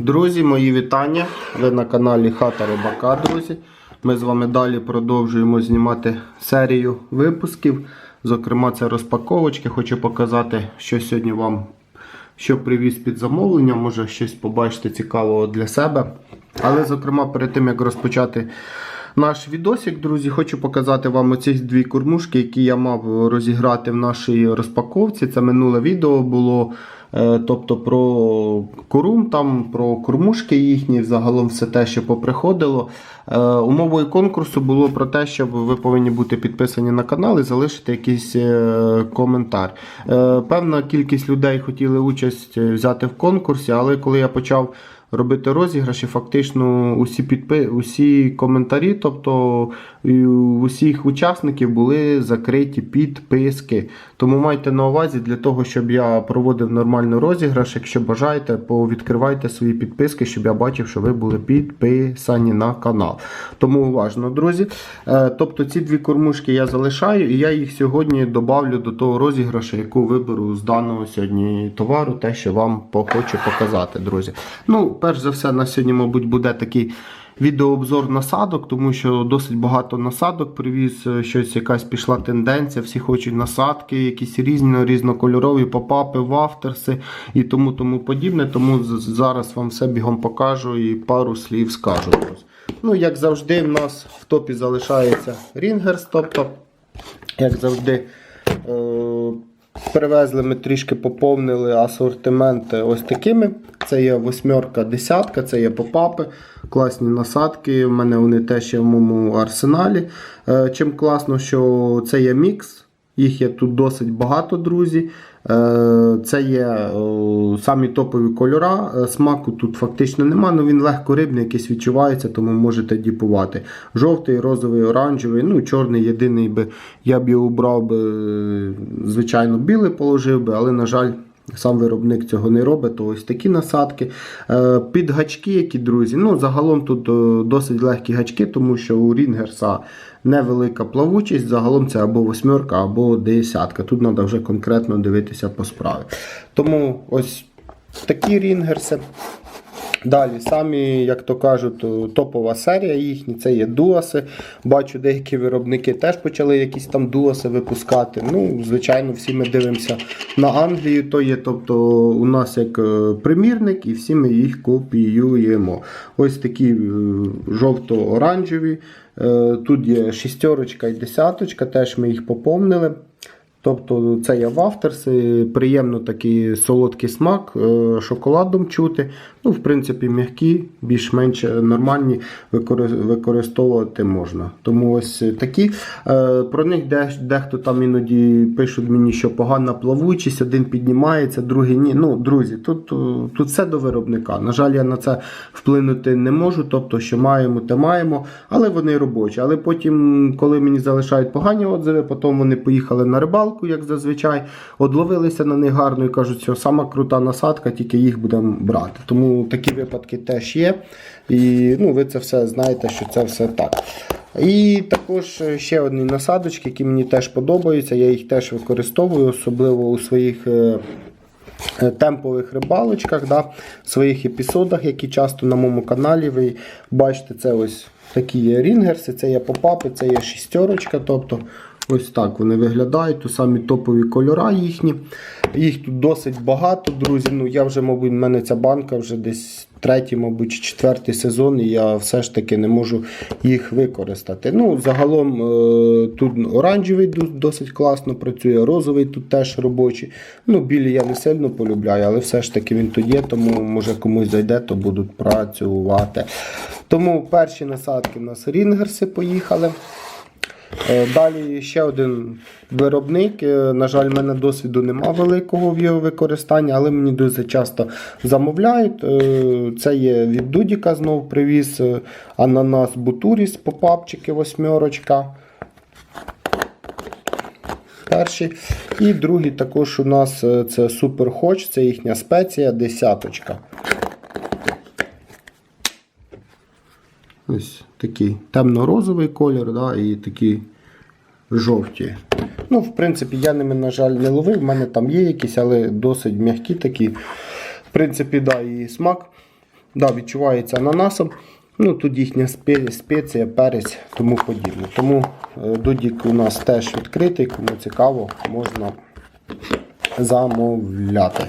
Друзі, мої вітання. Ви на каналі Хата Рибака, друзі. Ми з вами далі продовжуємо знімати серію випусків. Зокрема, це розпаковочки. Хочу показати, що сьогодні вам що привіз під замовлення. Може щось побачите цікавого для себе. Але, зокрема, перед тим як розпочати наш відосик, друзі, хочу показати вам оці дві кормушки, які я мав розіграти в нашій розпаковці. Це минуле відео було. Е, Тобто про корум, там, про кормушки їхні, загалом все те, що поприходило. Е, Умовою конкурсу було про те, що ви повинні бути підписані на канал і залишити якийсь е, коментар. Певна кількість людей хотіли участь взяти в конкурсі, але коли я почав робити розіграші, фактично усі підпи... усі коментарі, тобто усіх учасників були закриті підписки. Тому майте на увазі для того, щоб я проводив нормальний розіграш. Якщо бажаєте, повідкривайте свої підписки, щоб я бачив, що ви були підписані на канал. Тому уважно, друзі. Е, Тобто ці дві кормушки я залишаю, і я їх сьогодні добавлю до того розіграшу, яку виберу з даного сьогодні товару, те, що вам хочу показати, друзі. Ну, перш за все, на сьогодні, мабуть, буде такий. Відеообзор насадок, тому що досить багато насадок привіз, е, щось якась пішла тенденція, всі хочуть насадки, якісь різні, різнокольорові попапи, вафтерси і тому тому подібне. Тому зараз вам все бігом покажу і пару слів скажу. Ну, як завжди, в нас в топі залишається Рінгерс, тобто, як завжди, е- Привезли ми трішки поповнили асортимент ось такими. Це є восьмерка, десятка, це є попапи, класні насадки. В мене вони теж є в моєму арсеналі. Е, Чим класно, що це є мікс. Їх є тут досить багато, друзі. Е, Це є е, самі топові кольора. Смаку тут фактично нема, але він легко рибний, якийсь відчувається, тому можете діпувати. Жовтий, розовий, оранжевий, ну чорний єдиний би я б його обрав би, звичайно, білий положив би, але, на жаль, Сам виробник цього не робить, то ось такі насадки. Е, Під гачки, які друзі. Ну, загалом тут е, досить легкі гачки, тому що у Рінгерса невелика плавучість. Загалом це або восьмерка, або десятка. Тут треба вже конкретно дивитися по справі. Тому ось такі рінгерси. Далі, самі, як то кажуть, топова серія їхні, це є дуаси. Бачу, деякі виробники теж почали якісь там дуаси випускати. Ну, звичайно, всі ми дивимося на Англію, то є, тобто у нас як е, примірник, і всі ми їх копіюємо. Ось такі е, жовто-оранжеві. Е, Тут є шістерочка і десяточка, теж ми їх поповнили. Тобто це є вафтерси, приємно такий солодкий смак, е, шоколадом чути. Ну, в принципі, м'які, більш-менш нормальні використовувати можна. Тому ось такі. Е, Про них дехто там іноді пишуть мені, що погана плавучість, один піднімається, другий ні. Ну, друзі, тут, е, тут все до виробника. На жаль, я на це вплинути не можу. Тобто, що маємо, те маємо, але вони робочі. Але потім, коли мені залишають погані отзиви, потім вони поїхали на рибалку, як зазвичай, одловилися на них гарно і кажуть, що сама крута насадка, тільки їх будемо брати. Тому такі випадки теж є. І ну, ви це все знаєте, що це все так. І також ще одні насадочки, які мені теж подобаються. Я їх теж використовую, особливо у своїх. е, е, Темпових рибалочках, да, своїх епізодах, які часто на моєму каналі ви бачите, це ось такі є рінгерси, це є попапи, це є шістерочка. Тобто ось так вони виглядають, то самі топові кольора їхні. Їх тут досить багато, друзі. Ну, я вже, мабуть, в мене ця банка вже десь третій, мабуть, четвертий сезон, і я все ж таки не можу їх використати. Ну, загалом е, тут оранжевий досить класно працює, розовий тут теж робочий. Ну, білі я не сильно полюбляю, але все ж таки він тут є, тому може комусь зайде, то будуть працювати. Тому перші насадки у нас рінгерси поїхали. Е, Далі ще один виробник. Е, На жаль, в мене досвіду нема великого в його використанні, але мені дуже часто замовляють. Е, Це є від Дудіка знов привіз ананас Бутуріс, попапчики восьмерочка. Перший. І другий також у нас це Super Хоч, це їхня спеція, десяточка. Ось такий темно-розовий колір, да, і такі жовті. Ну, в принципі, я ними, на жаль, не ловив. У мене там є якісь, але досить м'які такі. В принципі, да, і смак Да, відчувається ананасом. Ну, тут їхня спеція, перець, тому подібне. Тому е, додік у нас теж відкритий, кому цікаво, можна замовляти.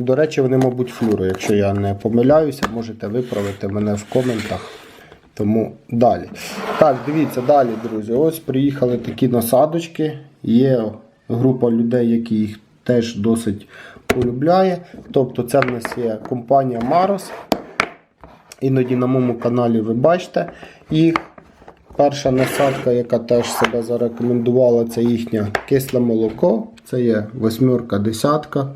До речі, вони, мабуть, флюро. Якщо я не помиляюся, можете виправити мене в коментах. Тому далі. Так, дивіться, далі, друзі. Ось приїхали такі насадочки. Є група людей, які їх теж досить полюбляє. Тобто, це в нас є компанія Maros. Іноді на моєму каналі ви бачите їх. Перша насадка, яка теж себе зарекомендувала, це їхнє кисле молоко. Це є восьмерка, десятка.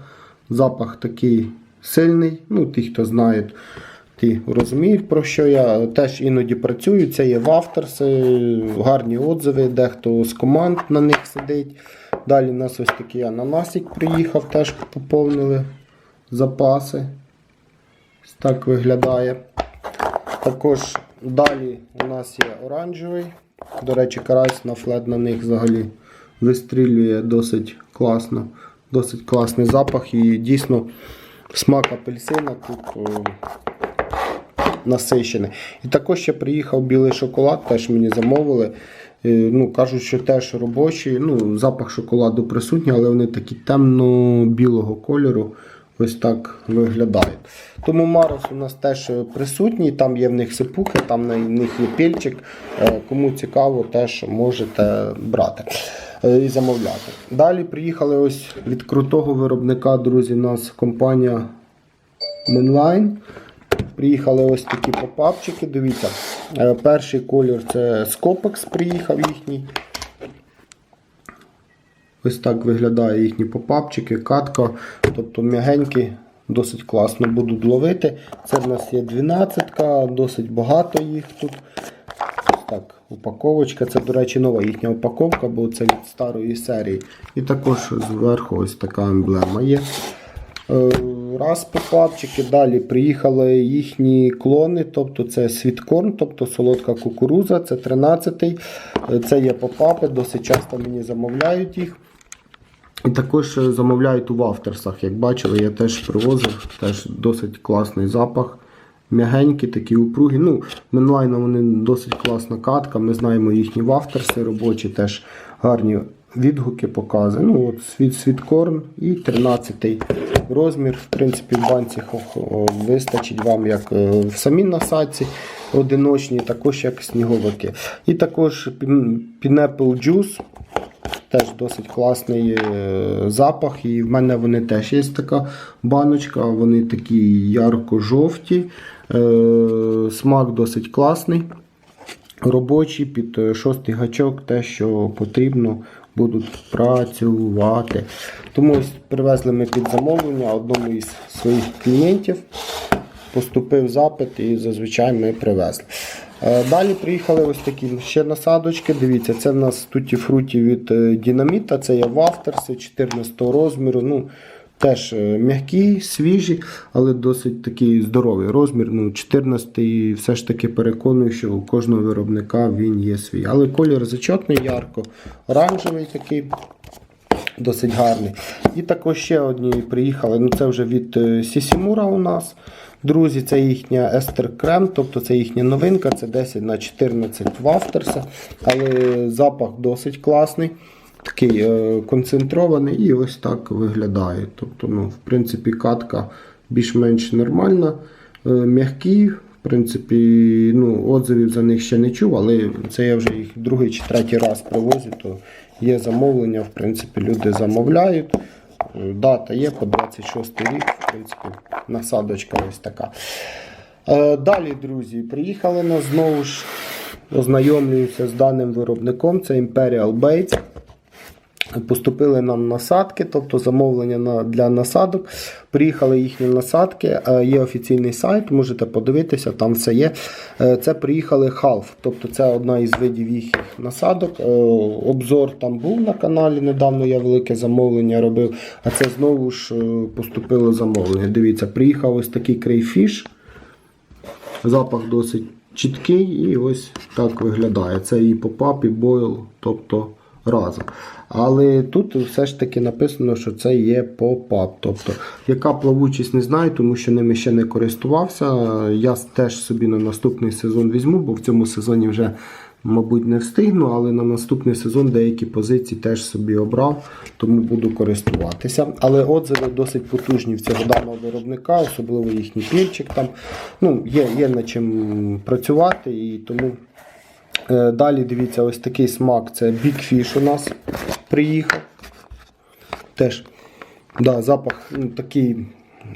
Запах такий сильний. Ну, ті, хто знають, ті розуміють, про що я. Теж іноді працюю. Це є вафтерси, гарні отзиви, дехто з команд на них сидить. Далі у нас ось такий ананасик приїхав, теж поповнили запаси. Ось так виглядає. Також далі у нас є оранжевий. До речі, карась на флет на них взагалі вистрілює досить класно. Досить класний запах і дійсно смак апельсина тут о, насичений. І також ще приїхав білий шоколад, теж мені замовили. Е, Ну, кажуть, що теж робочий. Ну, запах шоколаду присутній, але вони такі темно-білого кольору. Ось так виглядають. Тому Марос у нас теж присутній, там є в них сипухи, там на них є пільчик. Е, Кому цікаво, теж можете брати е, і замовляти. Далі приїхали ось від крутого виробника, друзі, у нас компанія Mainline. Приїхали ось такі попапчики. Дивіться, е, перший колір це Scopex приїхав їхній. Ось так виглядає їхні попапчики, катка, тобто м'ягенькі, досить класно будуть ловити. Це в нас є 12, досить багато їх тут. Ось так, упаковочка. Це, до речі, нова їхня упаковка, бо це від старої серії. І також зверху ось така емблема є. Е, Раз попапчики, далі приїхали їхні клони, тобто це світкорн, тобто солодка кукуруза, це 13-й. Е, Це є попапи, досить часто мені замовляють їх. І також е, замовляють у вафтерсах. Як бачили, я теж привозив, теж досить класний запах. М'ягенькі, такі упругі. Ну, Менлайна вони досить класна катка. Ми знаємо їхні вафтерси робочі, теж гарні відгуки показує. Ну, от світ світкорн і 13-й розмір. В принципі, в банці вистачить вам як е, в самій насадці одиночній, також як сніговики. І також Pineapple Juice. Теж досить класний е, запах. І в мене вони теж є така баночка, вони такі ярко-жовті. Е, Смак досить класний. Робочі під е, шостий гачок, те, що потрібно, будуть працювати. Тому ось привезли ми під замовлення одному із своїх клієнтів. Поступив запит і зазвичай ми привезли. Е, Далі приїхали ось такі ще насадочки. Дивіться, це в нас туті фруті від е, динаміта, це є вафтерси 14 розміру. Ну, теж е, м'які, свіжі, але досить такий здоровий розмір. Ну, 14 і все ж таки переконую, що у кожного виробника він є свій. Але колір зачетний, ярко, оранжевий такий. Досить гарний. І також ще одні приїхали. Ну це вже від Сісімура у нас. Друзі, це їхня Естер Крем, тобто це їхня новинка, це 10 на 14 вафтерса. Але запах досить класний, такий е, концентрований і ось так виглядає. Тобто, ну, в принципі, катка більш-менш нормальна, е, м'які. В принципі, ну, отзивів за них ще не чув, але це я вже їх другий чи третій раз привозю, то є замовлення, в принципі, люди замовляють. Дата є по 26 рік, в принципі, насадочка ось така. Е, Далі, друзі, приїхали нас знову ж ознайомлююся з даним виробником, це Imperial Baits. Поступили нам насадки, тобто замовлення для насадок. Приїхали їхні насадки, е, є офіційний сайт, можете подивитися, там все є. Е, Це приїхали Half, тобто це одна із видів їхніх насадок. Е, Обзор там був на каналі, недавно я велике замовлення робив, а це знову ж поступило замовлення. Дивіться, приїхав ось такий крейфіш. Запах досить чіткий і ось так виглядає. Це і попап, і бойл, тобто разом. Але тут все ж таки написано, що це є поп-ап. Тобто, яка плавучість не знаю, тому що ними ще не користувався. Я теж собі на наступний сезон візьму, бо в цьому сезоні вже, мабуть, не встигну, але на наступний сезон деякі позиції теж собі обрав, тому буду користуватися. Але отзиви досить потужні в цього даного виробника, особливо їхній пільчик там. Ну, є, є над чим працювати і тому. Е, Далі дивіться, ось такий смак. Це Big Fish у нас приїхав. Теж да, запах ну, такий.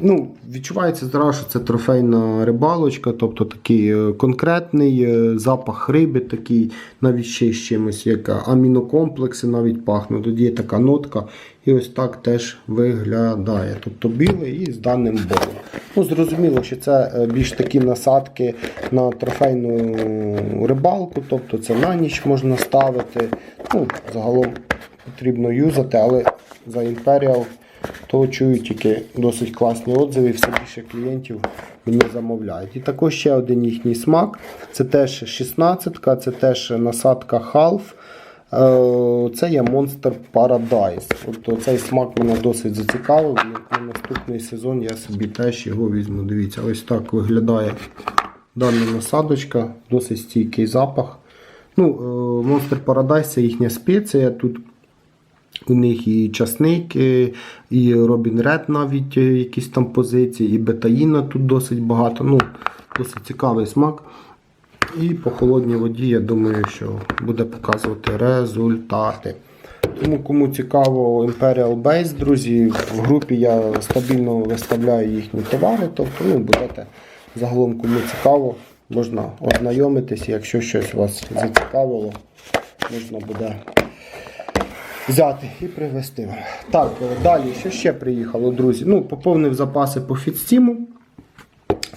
Ну, відчувається зразу, що це трофейна рибалочка, тобто такий е, конкретний е, запах риби, такий, навіть ще з чимось, як амінокомплекси навіть пахнуть. Тоді є така нотка. І ось так теж виглядає. Тобто білий і з даним болем. Ну, зрозуміло, що це е, більш такі насадки на трофейну рибалку, тобто це на ніч можна ставити. Ну, загалом потрібно юзати, але за Imperial то чую тільки досить класні отзиви, все більше клієнтів мені замовляють. І також ще один їхній смак. Це теж 16-ка, це теж насадка Half. Е, Це є Monster Paradise. Тобто цей смак мене досить зацікавив. На наступний сезон я собі теж його візьму. Дивіться, ось так виглядає дана насадочка, досить стійкий запах. Ну, е, Monster Paradise це їхня спеція. Тут у них і часник, і Робін Ред навіть е, якісь там позиції, і бетаїна тут досить багато. Ну, Досить цікавий смак. І по холодній воді, я думаю, що буде показувати результати. Тому кому цікаво Imperial Base, друзі, в групі я стабільно виставляю їхні товари. Тобто, ну, будете загалом кому цікаво, можна ознайомитись, якщо щось вас зацікавило, можна буде взяти і привезти. Так, е, далі, що ще приїхало, друзі? Ну, поповнив запаси по фідстіму.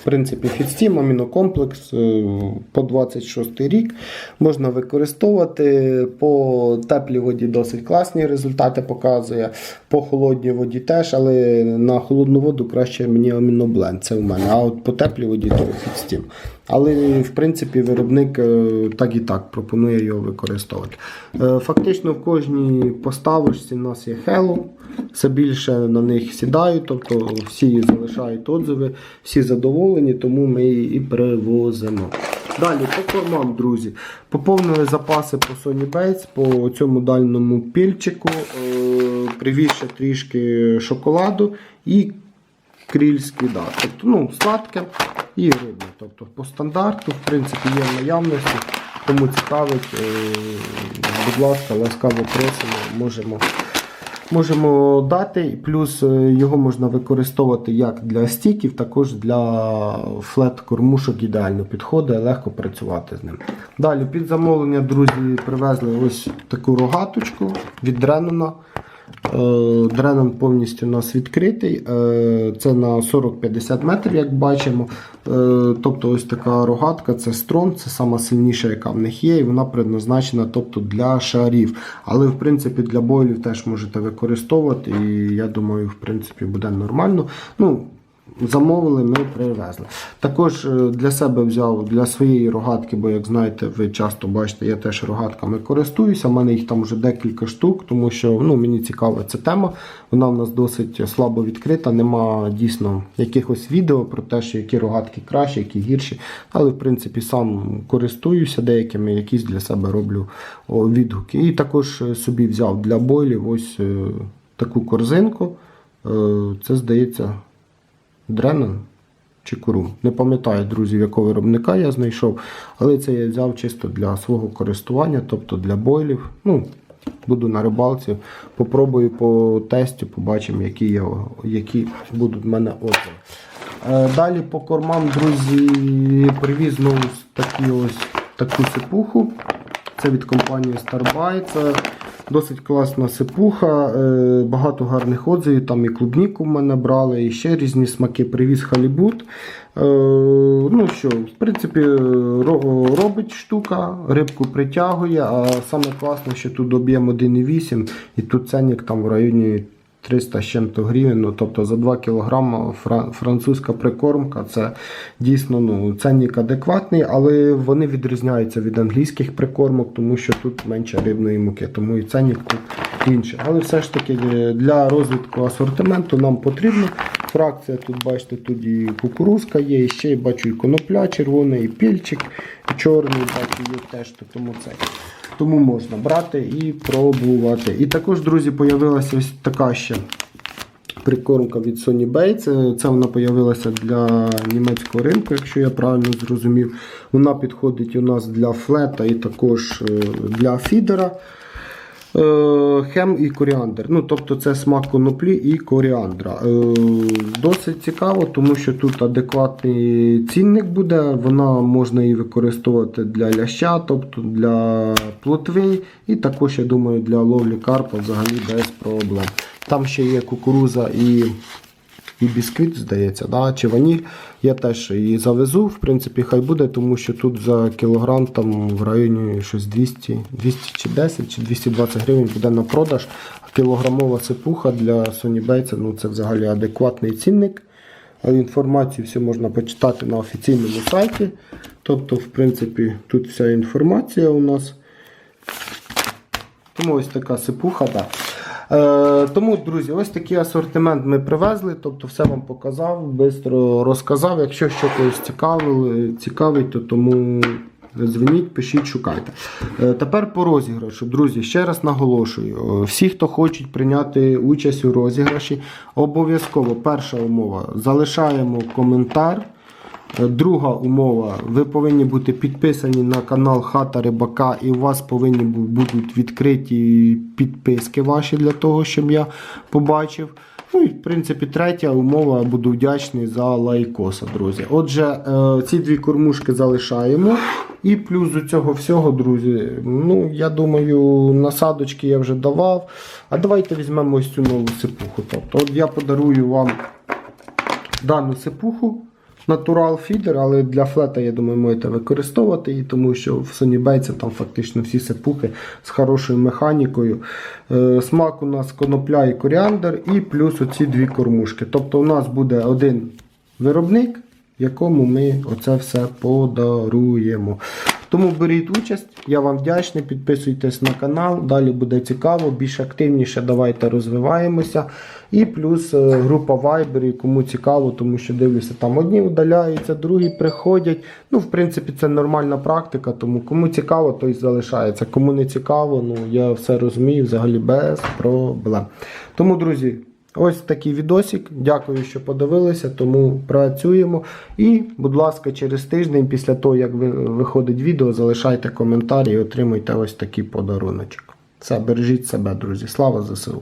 В принципі, фідстім, амінокомплекс е, по 26 рік можна використовувати. По теплій воді досить класні результати показує. По холодній воді теж, але на холодну воду краще мені амінобленд. Це в мене. А от по теплій воді то фідстім. Але в принципі виробник е, так і так пропонує його використовувати. Е, Фактично в кожній поставочці у нас є Hello. Все більше на них сідають, тобто всі залишають отзиви, всі задоволені, тому ми її і привозимо. Далі по кормам, друзі. Поповнили запаси по Sony Bates, по цьому дальному пільчику. Е, Привіз трішки шоколаду і крільський да. Тобто, ну, сладке і рибне. Тобто по стандарту, в принципі, є в наявності. Кому цікавить, е, будь ласка, ласкаво просимо, можемо. Можемо дати, плюс е, його можна використовувати як для стіків, також для флет-кормушок ідеально підходить, легко працювати з ним. Далі під замовлення, друзі, привезли ось таку рогаточку від Е, Дренон повністю у нас відкритий. Е, Це на 40-50 метрів, як бачимо. Е, Тобто ось така рогатка, це строн, це сама сильніша, яка в них є, і вона предназначена тобто, для шарів. Але в принципі для бойлів теж можете використовувати. І я думаю, в принципі, буде нормально. Ну, Замовили, ми привезли. Також е, для себе взяв для своєї рогатки, бо, як знаєте, ви часто бачите, я теж рогатками користуюся. У мене їх там вже декілька штук, тому що ну, мені цікава ця тема. Вона в нас досить слабо відкрита. Нема дійсно якихось відео про те, що які рогатки кращі, які гірші. Але в принципі сам користуюся деякими, якісь для себе роблю відгуки. І також е, собі взяв для бойлів ось е, таку корзинку. Це здається. Дренон чи Курум. Не пам'ятаю, друзі, якого виробника я знайшов, але це я взяв чисто для свого користування, тобто для бойлів. Ну, Буду на рибалці, попробую по тесті, побачимо, які, я, які будуть в мене отзиви. Е, Далі по кормам, друзі, привіз знову такі ось таку сипуху. Це від компанії Starbite. Досить класна сипуха, е, багато гарних отзивів. Там і клубніку в мене брали, і ще різні смаки. Привіз халібут. Е, Ну що, в принципі, робить штука, рибку притягує, а саме класне, що тут об'єм 1,8 і тут ценник там в районі 300 з чим-то гривень, ну, тобто за 2 кг французька прикормка, це дійсно ну, ценник адекватний, але вони відрізняються від англійських прикормок, тому що тут менше рибної муки, тому і ценник тут інший. Але все ж таки е, для розвитку асортименту нам потрібно. Фракція тут, бачите, тут і кукурузка є, і ще бачу і конопля червоний, і пільчик, і чорний, бачу, є теж, тому це. Тому можна брати і пробувати. І також, друзі, появилася ось така ще прикормка від Sony Bay. Це, це вона появилася для німецького ринку, якщо я правильно зрозумів. Вона підходить у нас для флета і також е, для фідера. Е, Хем і коріандр. Ну, тобто це смак коноплі і коріандра. Е, Досить цікаво, тому що тут адекватний цінник буде. Вона можна її використовувати для ляща, тобто для плотви, і також, я думаю, для ловлі карпа взагалі без проблем. Там ще є кукуруза і і бісквіт, здається, да? чи ваніль. Я теж її завезу, в принципі, хай буде, тому що тут за кілограм там в районі щось 200, 200 чи 10 чи 220 гривень буде на продаж. А кілограмова сипуха для Bates, ну це взагалі адекватний цінник. Інформацію всю можна почитати на офіційному сайті. Тобто, в принципі, тут вся інформація у нас. Тому ось така сипуха. Да. Е, тому, друзі, ось такий асортимент ми привезли. Тобто все вам показав, швидко розказав. Якщо що когось цікавило, цікавить, то тому дзвоніть, пишіть, шукайте. Е, тепер по розіграшу. Друзі, ще раз наголошую: е, всі, хто хочуть прийняти участь у розіграші, обов'язково перша умова залишаємо коментар. Е, Друга умова, ви повинні бути підписані на канал Хата Рибака, і у вас повинні будуть відкриті підписки ваші для того, щоб я побачив. Ну і в принципі, третя умова, буду вдячний за лайкоса, друзі. Отже, е, ці дві кормушки залишаємо. І плюс до цього всього, друзі, ну я думаю, насадочки я вже давав. А давайте візьмемо ось цю нову сипуху. Тобто, от я подарую вам дану сипуху. Natural фідер, але для флета, я думаю, можете використовувати її, тому що в Sony Bates там фактично всі сипухи з хорошою механікою. Е, Смак у нас конопля і коріандр, і плюс оці дві кормушки. Тобто у нас буде один виробник, якому ми оце все подаруємо. Тому беріть участь, я вам вдячний, підписуйтесь на канал, далі буде цікаво, більш активніше давайте розвиваємося. І плюс е, група Viber, кому цікаво, тому що дивлюся, там одні удаляються, другі приходять. Ну, в принципі, це нормальна практика, тому кому цікаво, той залишається. Кому не цікаво, ну я все розумію, взагалі без проблем. Тому, друзі. Ось такий відосик. Дякую, що подивилися, тому працюємо. І, будь ласка, через тиждень, після того, як виходить відео, залишайте коментарі і отримуйте ось такий подаруночок. Все, бережіть себе, друзі. Слава ЗСУ!